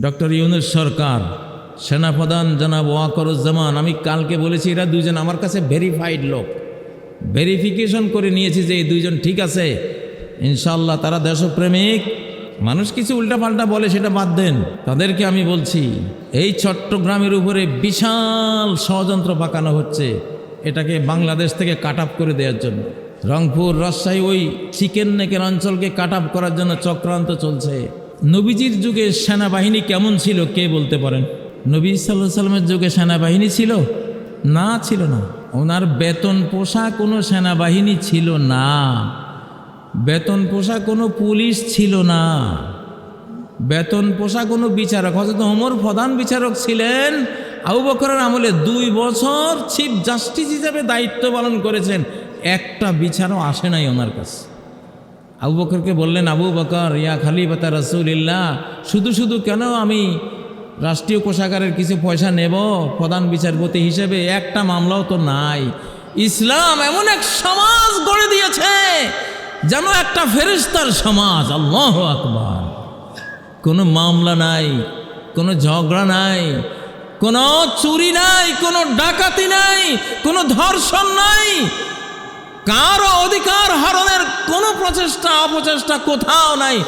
Doctor Yunus সরকার, সেনাপ্রধান জনাব ওয়াকরুজ্জামান, আমি কালকে বলেছি এরা দুজন আমার কাছে ভেরিফাইড লোক। ভেরিফিকেশন করে নিয়েছি যে এই দুইজন ঠিক আছে। ইনশাল্লাহ তারা দেশপ্রেমিক। মানুষ কিছু উল্টাপাল্টা বলে সেটা বাদ দেন। তাদেরকে আমি বলছি, এই চট্টগ্রামের উপরে বিশাল ষড়যন্ত্র পাকানো হচ্ছে এটাকে বাংলাদেশ থেকে কাট করে দেওয়ার জন্য। রংপুর, রাজশাহী ওই চিকেন নেকের অঞ্চলকে কাট করার জন্য চক্রান্ত চলছে। নবীজির যুগে সেনাবাহিনী কেমন ছিল, কে বলতে পারেন? নবী সাল্লাহ সাল্লামের যুগে সেনাবাহিনী ছিল? না ছিল না। ওনার বেতন পোষা কোনো সেনাবাহিনী ছিল না। বেতন পোষা কোনো পুলিশ ছিল না। বেতন পোষা কোনো বিচারক হয়তো ওমর প্রধান বিচারক ছিলেন। আবু বকরের আমলে দুই বছর চিফ জাস্টিস হিসেবে দায়িত্ব পালন করেছেন। একটা বিচারও আসে নাই ওনার কাছে। আবু বকরকে বললেন, আবু বকর, ইয়া খালিফাতা রাসূলিল্লাহ, শুধু শুধু কেন আমি রাষ্ট্রীয় কোষাগারের কিছু পয়সা নেব? প্রধান বিচারপতি হিসেবে একটা মামলাও তো নাই। ইসলাম এমন এক সমাজ গড়ে দিয়েছে, যেন একটা ফেরিস্তার সমাজ। আল্লাহ আকবার। কোনো মামলা নাই, কোনো ঝগড়া নাই, কোনো চুরি নাই, কোনো ডাকাতি নাই, কোনো ধর্ষণ নাই কারও অধিকার হরণের কোনো প্রচেষ্টা, অপচেষ্টা কোথাও নাই।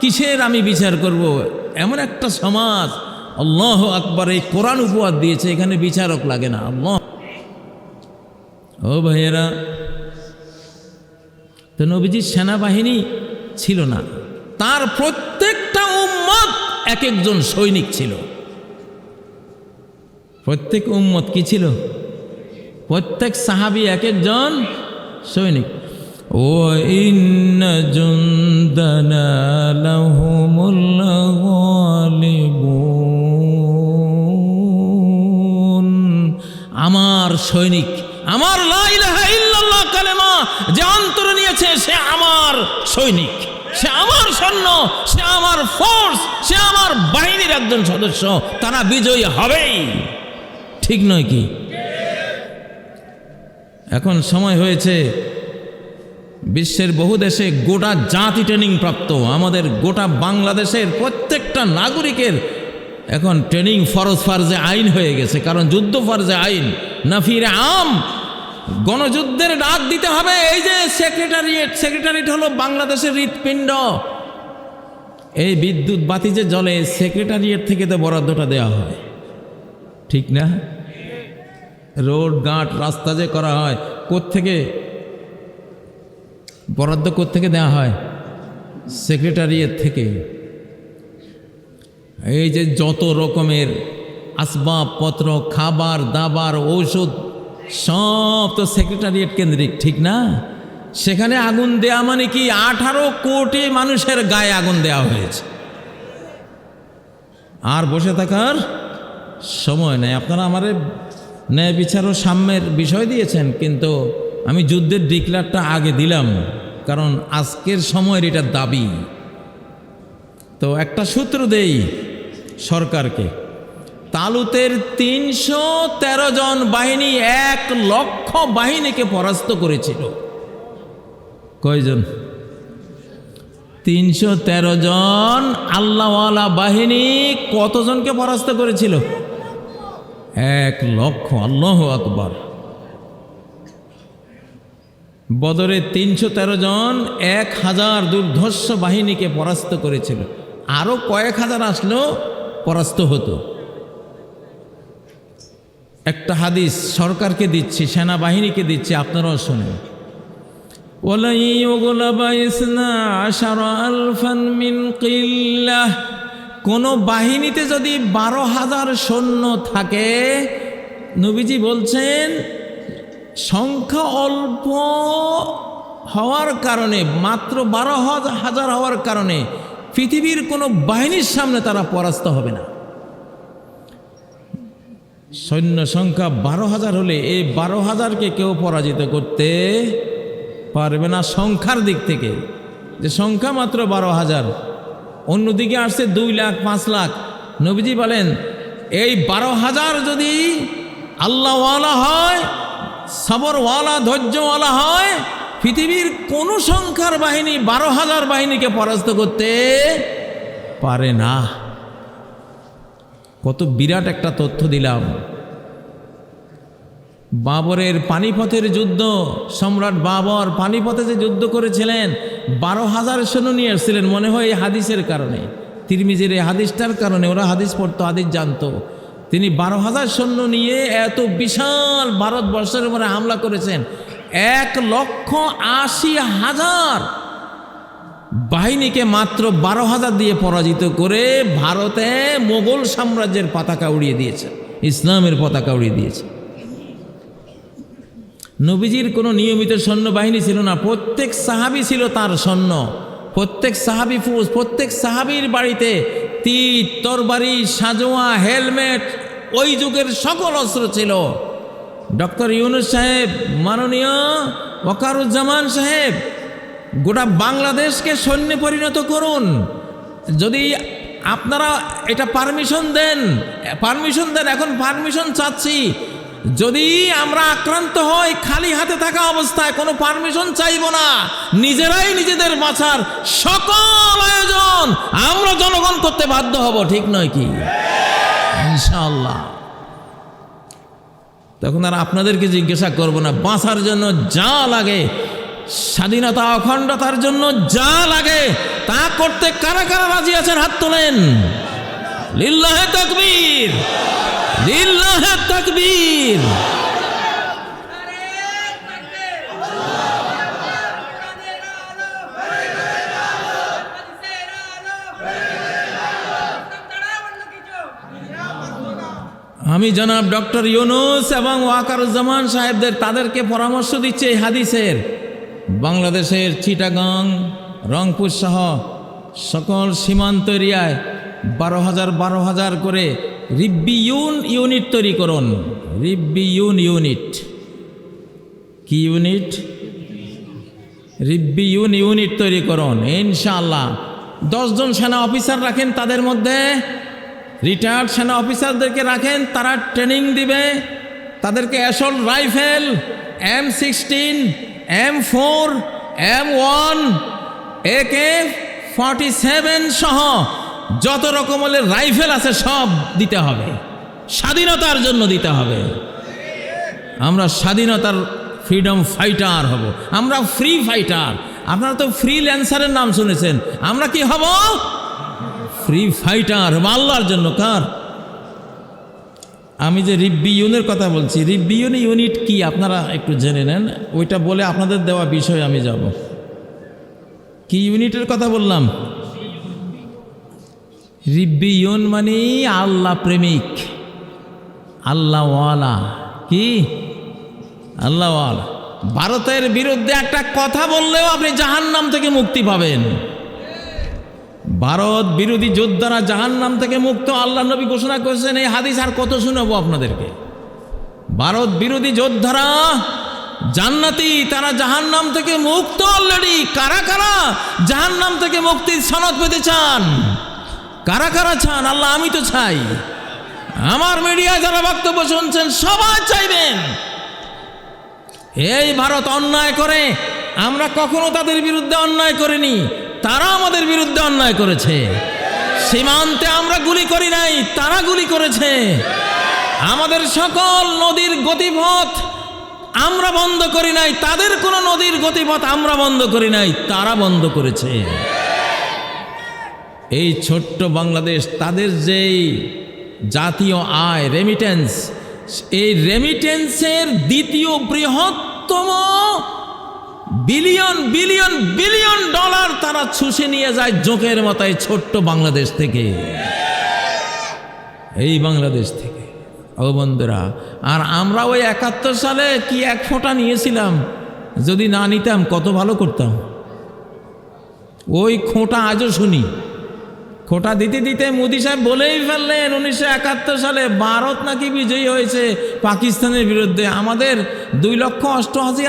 কিসের আমি বিচার করব? এমন একটা সমাজ, আল্লাহ আকবার, এই কোরআন উপহার দিয়েছে, এখানে বিচারক লাগে না। আল্লাহ। ও ভাইয়েরা, তো নবীজির সেনাবাহিনী ছিল না। তার প্রত্যেকটা উম্মত এক একজন সৈনিক ছিল। প্রত্যেক উম্মত কি ছিল? প্রত্যেক সাহাবি এক একজন সৈনিক। ও ইন্ন জুন্দনা আমার সৈনিক, আমার লা ইলাহা ইল্লাল্লাহ কালেমা যে অন্তরে নিয়েছে, সে আমার সৈনিক। সে আমার সৈন্য, সে আমার ফোর্স, সে আমার বাহিনীর একজন সদস্য, তারা বিজয়ী হবেই। ঠিক নয় কি? এখন সময় হয়েছে বিশ্বের বহু দেশে গোটা জাতি ট্রেনিং প্রাপ্ত। আমাদের গোটা বাংলাদেশের প্রত্যেকটা নাগরিকের এখন ট্রেনিং ফরজ ফার্জে আইন হয়ে গেছে। কারণ যুদ্ধ ফার্জে আইন। নাফির আম, গণযুদ্ধের ডাক দিতে হবে। এই যে সেক্রেটারিয়েট সেক্রেটারিয়েট হলো বাংলাদেশের হৃৎপিণ্ড। এই বিদ্যুৎ বাতি যে জলে সেক্রেটারিয়েট থেকে তো বরাদ্দটা দেওয়া হয়। ঠিক না? রোড ঘাট রাস্তা যে করা হয় থেকে বরাদ্দ থেকে দেওয়া হয়? সেক্রেটারিয়েট থেকে। এই যে যত রকমের আসবাবপত্র, খাবার, দাবার, ঔষধ, সব তো সেক্রেটারিয়েট কেন্দ্রিক, ঠিক না? সেখানে আগুন দেয়া মানে কি আঠারো কোটি মানুষের গায়ে আগুন দেওয়া হয়েছে। আর বসে থাকার সময় নেই। আপনারা আমারে ন্যায় বিচার ও সাম্যের বিষয় দিয়েছেন, কিন্তু আমি যুদ্ধের ডিক্লারটা আগে দিলাম, কারণ আজকের সময়ের এটা দাবি। তো একটা সূত্র দেই সরকারকে, তালুতের তিনশো তেরো জন বাহিনী এক লক্ষ বাহিনীকে পরাস্ত করেছিল। কয়জন? তিনশো তেরো জন আল্লাহওয়ালা বাহিনী কতজনকে পরাস্ত করেছিল? এক লক্ষ, আল্লাহ আকবর। বদরে তিনশো তেরো জন এক হাজার দুর্ধর্ষ বাহিনীকে পরাস্ত করেছিল। আরও কয়েক হাজার আসলেও পরাস্ত হতো। একটা হাদিস সরকারকে দিচ্ছি, সেনাবাহিনীকে দিচ্ছি, আপনারাও শোনেন। ওলাই ওগুলা বাইসনা আশার আলফান মিন কিল্লা কোনো বাহিনীতে যদি বারো হাজার সৈন্য থাকে, নবীজি বলছেন, সংখ্যা অল্প হওয়ার কারণে, মাত্র বারো হাজার হওয়ার কারণে পৃথিবীর কোনো বাহিনীর সামনে তারা পরাস্ত হবে না। সৈন্য সংখ্যা বারো হাজার হলে এই বারো হাজারকে কেউ পরাজিত করতে পারবে না সংখ্যার দিক থেকে। যে সংখ্যা মাত্র বারো হাজার অন্যদিকে আসছে দুই লাখ, পাঁচ লাখ। নবীজি বলেন, এই বারো হাজার যদি আল্লাহওয়ালা হয়, সবরওয়ালা, ধৈর্যওয়ালা হয়, পৃথিবীর কোনো সংখ্যার বাহিনী বারো হাজার বাহিনীকে পরাস্ত করতে পারে না। কত বিরাট একটা তথ্য দিলাম। বাবরের পানিপথের যুদ্ধ, সম্রাট বাবর পানিপথে যে যুদ্ধ করেছিলেন বারো হাজার সৈন্য নিয়ে এসেছিলেন মনে হয় এই হাদিসের কারণে। তিরমিজের এই হাদিসটার কারণে ওরা হাদিস পড়তো, হাদিস জানতো। তিনি বারো হাজার সৈন্য নিয়ে এত বিশাল ভারতবর্ষের উপরে হামলা করেছেন। এক লক্ষ আশি হাজার বাহিনীকে মাত্র বারো হাজার দিয়ে পরাজিত করে ভারতে মোগল সাম্রাজ্যের পতাকা উড়িয়ে দিয়েছে, ইসলামের পতাকা উড়িয়ে দিয়েছে। নবীজির কোনো নিয়মিত সৈন্যবাহিনী ছিল না। প্রত্যেক সাহাবি ছিল তার সৈন্য। প্রত্যেক সাহাবি ফুস প্রত্যেক সাহাবির বাড়িতে তীর তরবারি, সাজোয়া, হেলমেট, ওই যুগের সকল অস্ত্র ছিল। ডক্টর ইউনুস সাহেব, মাননীয় ওকারুজ্জামান সাহেব, গোটা বাংলাদেশকে সৈন্যে পরিণত করুন। যদি আপনারা এটা পারমিশন দেন পারমিশন দেন, এখন পারমিশন চাচ্ছি যদি আমরা আক্রান্ত হই, খালি হাতে থাকা অবস্থায় কোনো পারমিশন চাইব না। নিজেরাই নিজেদের বাঁচার সকল আয়োজন আমরা জনগণ করতে বাধ্য হব, ঠিক নয় কি? ইনশাআল্লাহ। তখন আর আপনাদেরকে জিজ্ঞাসা করব না, বাঁচার জন্য যা লাগে, স্বাধীনতা, অখণ্ডতার জন্য যা লাগে, তা করতে কারা কারা রাজি আছেন? হাত তোলেন। লিল্লাহে তকবীর। লিল্লাহে আমি জনাব ডক্টর ইউনুস এবং ওয়াকারুজ্জামান সাহেবদের তাদেরকে পরামর্শ দিচ্ছে এই হাদিসের। বাংলাদেশের চিটাগাং, রংপুর সহ সকল সীমান্ত এরিয়ায় বারো হাজার বারো হাজার করে রিব্বিউন ইউনিট তৈরি করুন। রিব্বিউন ইউনিট। কি ইউনিট? রিব্বিউন ইউনিট তৈরি করুন। ইনশাআল্লাহ। দশজন সেনা অফিসার রাখেন তাদের মধ্যে। রিটায়ার্ড সেনা অফিসারদেরকে রাখেন, তারা ট্রেনিং দিবে। তাদেরকে assault rifle, M sixteen, M four, M one, A K forty seven সহ যত রকমের রাইফেল আছে, সব দিতে হবে। স্বাধীনতার জন্য দিতে হবে। আমরা স্বাধীনতার ফ্রিডম ফাইটার হব। আমরা ফ্রি ফাইটার আপনারা তো ফ্রি ল্যান্সারের নাম শুনেছেন। আমরা কি হব? ফ্রি ফাইটার আল্লাহর জন্য। কার? আমি যে রিব্বিউনের কথা বলছি, রিব্বিউন ইউনিট কি? আপনারা একটু জেনে নেন। ওইটা বলে আপনাদের দেওয়া বিষয় আমি যাব। কি ইউনিটের কথা বললাম? রিব্বিউন মানে আল্লাহ প্রেমিক। আল্লাহওয়ালা কি? আল্লাহওয়ালা ভারতের বিরুদ্ধে একটা কথা বললেও আপনি জাহান্নাম থেকে মুক্তি পাবেন। ভারত বিরোধী যোদ্ধারা জাহান নাম থেকে মুক্ত, আল্লাহ নবী ঘোষণা করেছেন, এই হাদিস আর কত শোনাবো আপনাদেরকে? ভারত বিরোধী যোদ্ধারা জান্নাতি, তারা জাহান নাম থেকে মুক্ত অলরেডি কারা কারা? জাহান নাম থেকে মুক্তির সনদ পেতে চান। কারা কারা চান? আল্লাহ, আমি তো চাই। আমার মিডিয়া যারা বক্তব্য শুনছেন, সবাই চাইবেন। এই ভারত অন্যায় করে, আমরা কখনো তাদের বিরুদ্ধে অন্যায় করিনি, তারা আমাদের বিরুদ্ধে অন্যায় করেছে। সীমান্তে আমরা গুলি করি নাই, তারা গুলি করেছে। আমাদের সকল নদীর গতিপথ আমরা বন্ধ করি নাই, তাদের কোনো নদীর গতিপথ আমরা বন্ধ করি নাই, তারা বন্ধ করেছে। এই ছোট্ট বাংলাদেশ তাদের যেই জাতীয় আয় রেমিটেন্স এই রেমিটেন্সের দ্বিতীয় বৃহত্তম বিলিয়ন বিলিয়ন বিলিয়ন ডলার তারা ছুষে নিয়ে যায় জোকের মতায় ছোট্ট বাংলাদেশ থেকে। এই বাংলাদেশ থেকে। ও বন্ধুরা, আর আমরা ওই একাত্তর সালে কি এক ফোঁটা নিয়েছিলাম? যদি না নিতাম, কত ভালো করতাম। ওই খোঁটা আজও শুনি। খোঁটা দিতে দিতে মোদি সাহেব বলেই ফেললেন, উনিশশো একাত্তর সালে ভারত নাকি বিজয়ী হয়েছে পাকিস্তানের বিরুদ্ধে। আমাদের দুই লক্ষ অষ্টআশি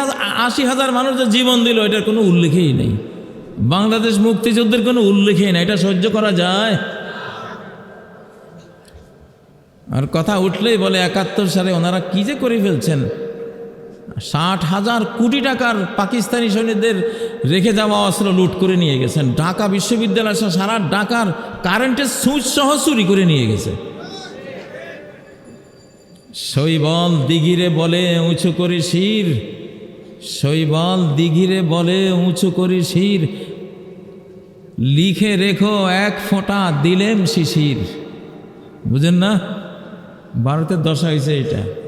আশি হাজার মানুষ যে জীবন দিল, এটার কোনো উল্লেখেই নেই। বাংলাদেশ মুক্তিযুদ্ধের কোনো উল্লেখেই নেই, এটা সহ্য করা যায়। আর কথা উঠলেই বলে, একাত্তর সালে ওনারা কি যে করে ফেলছেন? ষাট হাজার কোটি টাকার পাকিস্তানি সৈন্যদের রেখে যাওয়া অস্ত্র লুট করে নিয়ে গেছেন। ঢাকা বিশ্ববিদ্যালয় সারা ঢাকার কারেন্টের সুইচ সহ চুরি করে নিয়ে গেছে। শৈবল দিঘিরে বলে, উঁচু করি শির। শৈবল দিঘিরে বলে, উঁচু করি শির। লিখে রেখো, এক ফোঁটা দিলেম শিশির। বুঝেন না? ভারতের দশা হয়েছে এটা